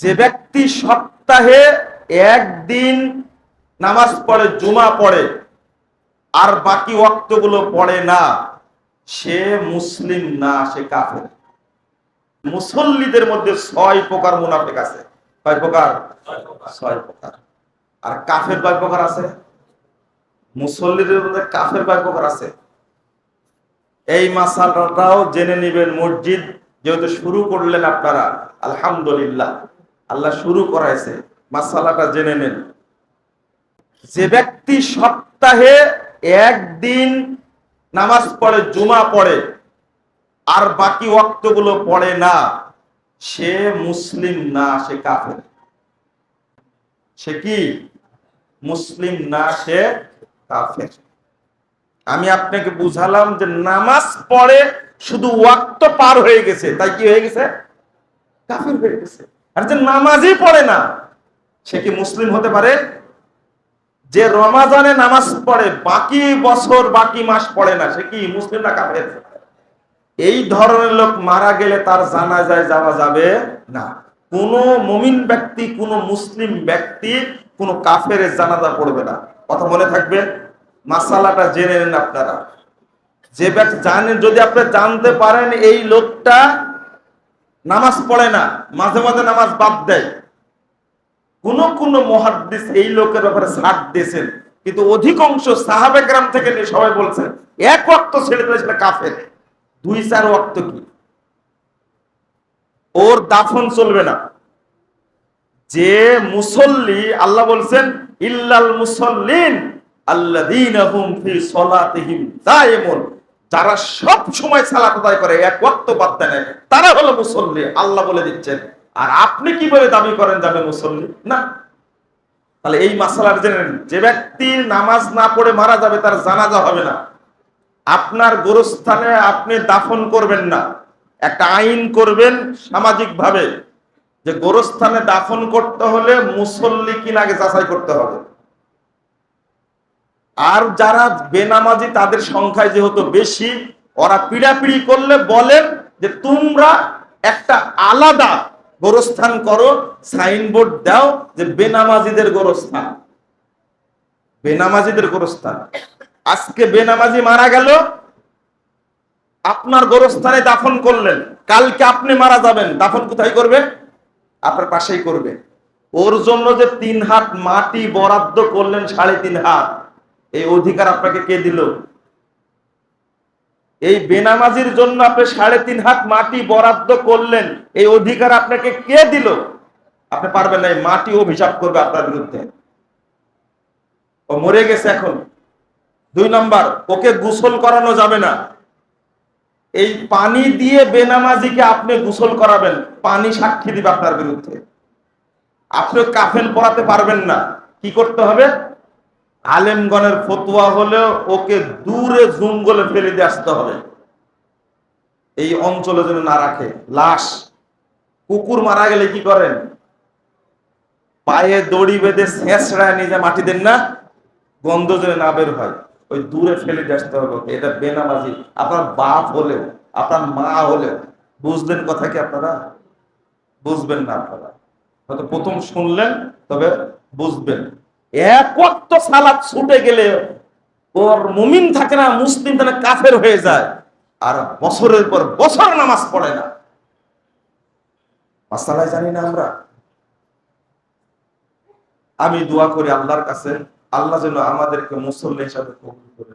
যে ব্যক্তি সপ্তাহে একদিন নামাজ পড়ে, জুমা পড়ে, আর বাকি ওয়াক্তগুলো পড়ে না, সে মুসলিম না, সে কাফের। মুসল্লিদের মধ্যে ছয় প্রকার মুনাফিক আছে। কয় প্রকার? ছয় প্রকার। আর কাফের কয় প্রকার আছে? মুসল্লিদের মধ্যে কাফের কয় প্রকার আছে? এই মাসালাটাও জেনে নেবেন মসজিদ, যেহেতু শুরু করলেন আপনারা, আলহামদুলিল্লাহ। শুরু করাইছে, মাসালাটা জেনে নেন। যে ব্যক্তি সপ্তাহে একদিন নামাজ পড়ে, জুমা পড়ে, আর বাকি ওয়াক্তগুলো পড়ে না, সে মুসলিম না, সে কাফের। সে কি? মুসলিম না, সে কাফের। আমি আপনাকে বুঝালাম যে নামাজ পড়ে শুধু ওয়াক্ত পার হয়ে গেছে। তাই কি হয়ে গেছে? কাফের হয়ে গেছে। আর যে নামাজই পড়ে না, সে কি মুসলিম হতে পারে? যে রমাজানে নামাজ পড়ে, বাকি বছর, বাকি মাস পড়ে না, সে কি মুসলিম না কাফের? এই ধরনের লোক মারা গেলে তার জানাজায় যাওয়া যাবে না। কোন মমিন ব্যক্তি, কোন মুসলিম ব্যক্তি, কোন কাফের জানাজা পড়বে না। কথা মনে থাকবে? মাসালাটা জেনে নেন আপনারা। যে ব্যক্তি জানেন যদি আপনি জানতে পারেন, এই লোকটা নামাজ পড়ে না, মাঝে মাঝে নামাজ বাদ দেয়। কোন কোন মহাদ্দিস এই লোকের ব্যাপারে ছাড় দিয়েছেন, কিন্তু অধিকাংশ সাহাবে গ্রাম থেকে নিয়ে সবাই বলছেন, এক ওয়াক্ত ছেড়ে দিলে সেটা কাফের। দুই, চার ওয়াক্ত কি? ওর দাফন চলবে না। যে মুসল্লি, আল্লাহ বলছেন, ইল্লাল মুসল্লিন আল্লাযীনাহুম ফি সলাতিহিম দায়িমুন। যারা সব সময় সালাত আদায় করে, এক ওয়াক্ত বাদ দেয় তারা হলো মুসল্লি। আল্লাহ বলে দিচ্ছেন, আর আপনি কি বলে দাবি করেন যে আমি মুসল্লি? না। তাহলে এই মাসালার জেনে যে ব্যক্তি নামাজ না পড়ে মারা যাবে, তার জানাজা হবে না। আপনার গোরস্থানে আপনি দাফন করবেন না। একটা আইন করবেন সামাজিক ভাবে যে গোরস্থানে দাফন করতে হলে মুসল্লি কিনা আগে যাচাই করতে হবে। আর যারা বেনামাজি, তাদের সংখ্যায় যেহেতু বেশি, ওরা পিড়াপিড়ি করলে বলেন যে তোমরা একটা আলাদা গোরস্থান করো, সাইনবোর্ড দাও যে বেনামাজিদের গোরস্থান। বেনামাজিদের গোরস্থান। আজকে বেনামাজি মারা গেল, আপনার গোরস্থানে দাফন করলেন, কালকে আপনি মারা যাবেন, দাফন কোথায় করবে? আপনার পাশেই করবে। ওর জন্য যে তিন হাত মাটি বরাদ্দ করলেন সাড়ে তিন হাত। এই অধিকার আপনাকে কে দিল? এই বেনামাজির জন্য আপনি সাড়ে তিন হাত মাটি বরাদ্দ করলেন, এই অধিকার আপনাকে কে দিল? আপনি পারবেন না, এই মাটি অভিশাপ করবে আপনার বিরুদ্ধে। ও মরে গেছে এখন। দুই নম্বর, ওকে গোসল করানো যাবে না। এই পানি দিয়ে বেনামাজিকে আপনি গোসল করাবেন, পানি সাক্ষী দিবে আপনার বিরুদ্ধে। আপনি কাফেন পড়াতে পারবেন না। কি করতে হবে? আলেমগণের ফতুয়া হলেও ওকে দূরে জঙ্গলে ফেলে দিয়ে আসতে হবে। এই অঞ্চলে যেন না রাখে, লাশ। কুকুর মারা গেলে কি করেন? পায়ে দড়ি বেঁধে শেষড়ায় নিজে মাটি দেন না, গন্ধ যেন না বের হয়, ওই দূরে ফেলে দিয়ে আসতে হবে। এটা বেনামাজি, আপনার বাপ হলেও, আপনার মা হলেও, বুঝলেন কথা কি আপনারা? বুঝবেন না আপনারা। হয়তো প্রথম শুনলেন, তবে বুঝবেন। এক ছুটে গেলে ওর মুমিন থাকে না, মুসলিম কাফের হয়ে যায়। আর বছরের পর বছর নামাজ পড়ে না। মাসালায় জানি না আমরা। আমি দোয়া করি আল্লাহর কাছে, আল্লাহ যেন আমাদেরকে মুসল্লি হিসাবে কবুল করে